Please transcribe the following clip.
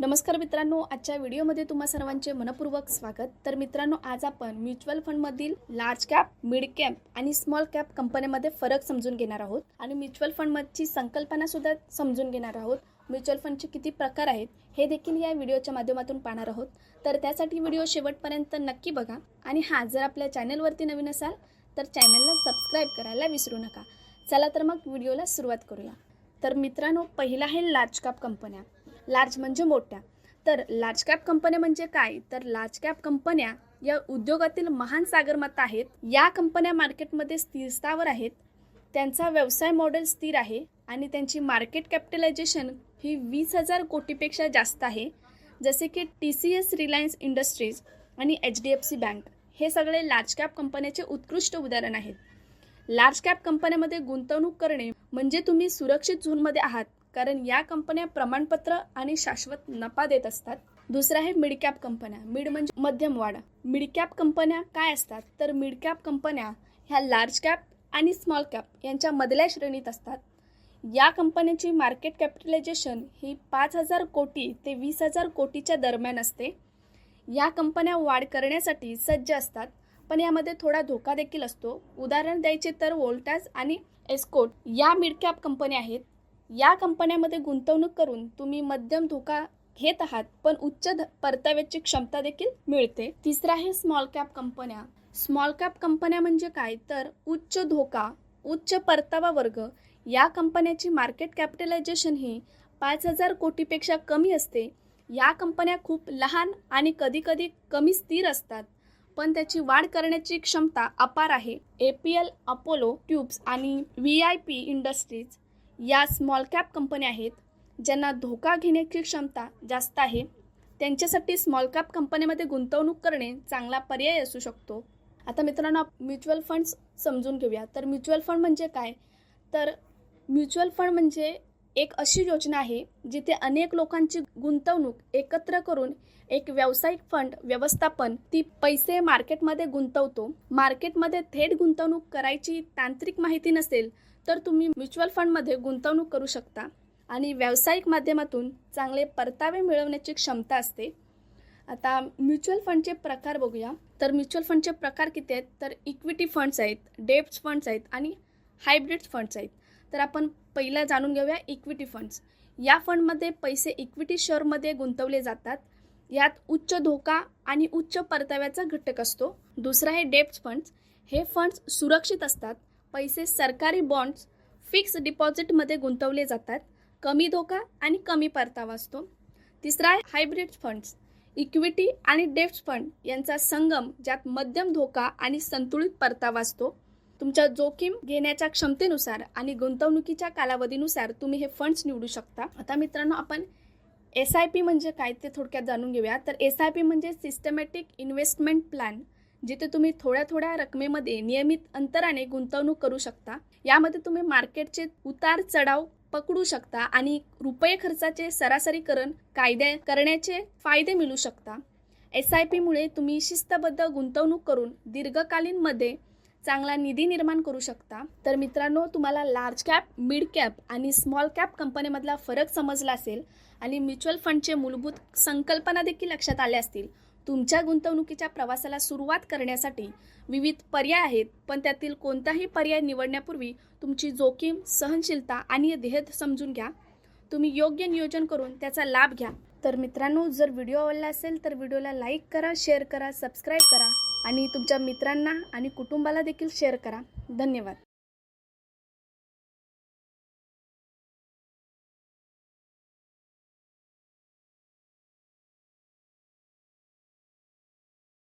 नमस्कार मित्रांनो आजच्या व्हिडिओमध्ये तुम्हा सर्वांचे मनपूर्वक स्वागत. तर मित्रांनो आज आपण म्युच्युअल फंडमधील लार्ज कॅप मिड कॅप आणि स्मॉल कॅप कंपन्यामध्ये फरक समजून घेणार आहोत आणि म्युच्युअल फंडची संकल्पना सुद्धा समजून घेणार आहोत. म्युच्युअल फंडचे किती प्रकार आहेत हे देखील या व्हिडिओच्या माध्यमातून पाहणार आहोत. तर त्यासाठी व्हिडिओ शेवटपर्यंत नक्की बघा आणि हां जर आपल्या चॅनलवरती नवीन असाल तर चॅनलला सबस्क्राईब करायला विसरू नका. चला तर मग व्हिडिओला सुरुवात करूया. तर मित्रांनो पहिला आहे लार्ज कॅप कंपन्या. लार्ज म्हणजे मोठ्या. तर लार्ज कॅप कंपन्या म्हणजे काय? तर लार्ज कॅप कंपन्या या उद्योगातील महान सागरमाता आहेत. या कंपन्या मार्केटमध्ये स्थिरस्थावर आहेत. त्यांचा व्यवसाय मॉडेल स्थिर आहे आणि त्यांची मार्केट कॅपिटलायझेशन ही वीस हजार कोटीपेक्षा जास्त आहे. जसे की T C S Reliance Industries आणि H D F C bank हे सगळे लार्ज कॅप कंपन्याचे उत्कृष्ट उदाहरण आहेत. लार्ज कॅप कंपन्यामध्ये गुंतवणूक करणे म्हणजे तुम्ही सुरक्षित झोनमध्ये आहात. कारण या कंपन्या प्रमाणपत्र आणि शाश्वत नफा देत असतात. दुसरं आहे मिडकॅप कंपन्या. मिड म्हणजे मध्यम वाढ. मिडकॅप कंपन्या काय असतात? तर मिडकॅप कंपन्या ह्या लार्ज कॅप आणि स्मॉल कॅप यांच्या मधल्या श्रेणीत असतात. या कंपन्यांची मार्केट कॅपिटलायझेशन ही पाच हजार कोटी ते वीस हजार कोटीच्या दरम्यान असते. या कंपन्या वाढ करण्यासाठी सज्ज असतात पण यामध्ये थोडा धोका देखील असतो. उदाहरण द्यायचे तर वोल्टास आणि एस्कोट या मिड कॅप कंपन्या आहेत. या कंपन्यामध्ये गुंतवणूक करून तुम्ही मध्यम धोका घेत आहात पण उच्च ध- परताव्याची क्षमता देखील मिळते. तिसरा आहे स्मॉल कॅप कंपन्या. स्मॉल कॅप कंपन्या म्हणजे काय? तर उच्च धोका उच्च परतावा वर्ग या कंपन्याची मार्केट कॅपिटलायझेशन ही पाच हजार कोटीपेक्षा कमी असते. या कंपन्या खूप लहान आणि कधीकधी कमी स्थिर असतात पण त्याची वाढ करण्याची क्षमता अपार आहे. A P L Apollo Tubes आणि व्ही आय पी इंडस्ट्रीज या स्मॉल कॅप कंपन्या आहेत ज्यांना धोका घेण्याची क्षमता जास्त आहे त्यांच्यासाठी स्मॉल कॅप कंपन्यामध्ये गुंतवणूक करणे चांगला पर्याय असू शकतो. आता मित्रांनो म्युच्युअल फंड्स समजून घेऊया. तर म्युच्युअल फंड म्हणजे काय? तर म्युच्युअल फंड म्हणजे एक अशी योजना आहे जिथे अनेक लोकांची गुंतवणूक एकत्र करून एक व्यावसायिक फंड व्यवस्थापन ती पैसे मार्केटमध्ये गुंतवतो. मार्केटमध्ये थेट गुंतवणूक करायची तांत्रिक माहिती नसेल तर तुम्ही म्युच्युअल फंडमध्ये गुंतवणूक करू शकता आणि व्यावसायिक माध्यमातून चांगले परतावे मिळवण्याची क्षमता असते. आता म्युच्युअल फंडचे प्रकार बघूया. तर म्युच्युअल फंडचे प्रकार किती आहेत? तर इक्विटी फंड्स आहेत डेप्स फंड्स आहेत आणि हायब्रिड फंड्स आहेत. तर आपण पहिला जाणून घेऊया इक्विटी फंड्स. या फंडमध्ये पैसे इक्विटी शेअरमध्ये गुंतवले जातात. यात उच्च धोका आणि उच्च परताव्याचा घटक असतो. दुसरा आहे डेप्ट फंड्स. हे फंड्स सुरक्षित असतात. पैसे सरकारी बॉन्ड्स फिक्स डिपॉझिटमध्ये गुंतवले जातात. कमी धोका आणि कमी परतावा असतो. तिसरा आहे हायब्रिड फंड्स इक्विटी आणि डेप्ट फंड यांचा संगम ज्यात मध्यम धोका आणि संतुलित परतावा असतो. तुमच्या जोखीम घेण्याच्या क्षमतेनुसार आणि गुंतवणुकीच्या कालावधीनुसार तुम्ही हे फंड्स निवडू शकता. आता मित्रांनो आपण एस आय पी म्हणजे काय ते थोडक्यात जाणून घेऊया. तर एस आय पी म्हणजे सिस्टमॅटिक इन्व्हेस्टमेंट प्लॅन जिथे तुम्ही थोड्या थोड्या रकमेमध्ये नियमित अंतराने गुंतवणूक करू शकता. यामध्ये तुम्ही मार्केटचे उतार चढाव पकडू शकता आणि रुपये खर्चाचे सरासरीकरण कायदे करण्याचे फायदे मिळू शकता. एस आय पीमुळे तुम्ही शिस्तबद्ध गुंतवणूक करून दीर्घकालीनमध्ये चांगला निधी निर्माण करू शकता. तर मित्रांनो तुम्हाला लार्ज कॅप मिड कॅप आणि स्मॉल कॅप कंपनीमधला फरक समजला असेल आणि म्युच्युअल फंडचे मूलभूत संकल्पना देखील लक्षात आल्या असतील. तुमच्या गुंतवणुकीच्या प्रवासाला सुरुवात करण्यासाठी विविध पर्याय आहेत पण त्यातील कोणताही पर्याय निवडण्यापूर्वी तुमची जोखीम सहनशीलता आणि ध्येय समजून घ्या. तुम्ही योग्य नियोजन करून त्याचा लाभ घ्या. तर मित्रांनो जर व्हिडिओ आवडला असेल तर व्हिडिओला लाईक करा शेअर करा सबस्क्राईब करा आणि तुमच्या मित्रांना आणि कुटुंबाला देखील शेअर करा. धन्यवाद.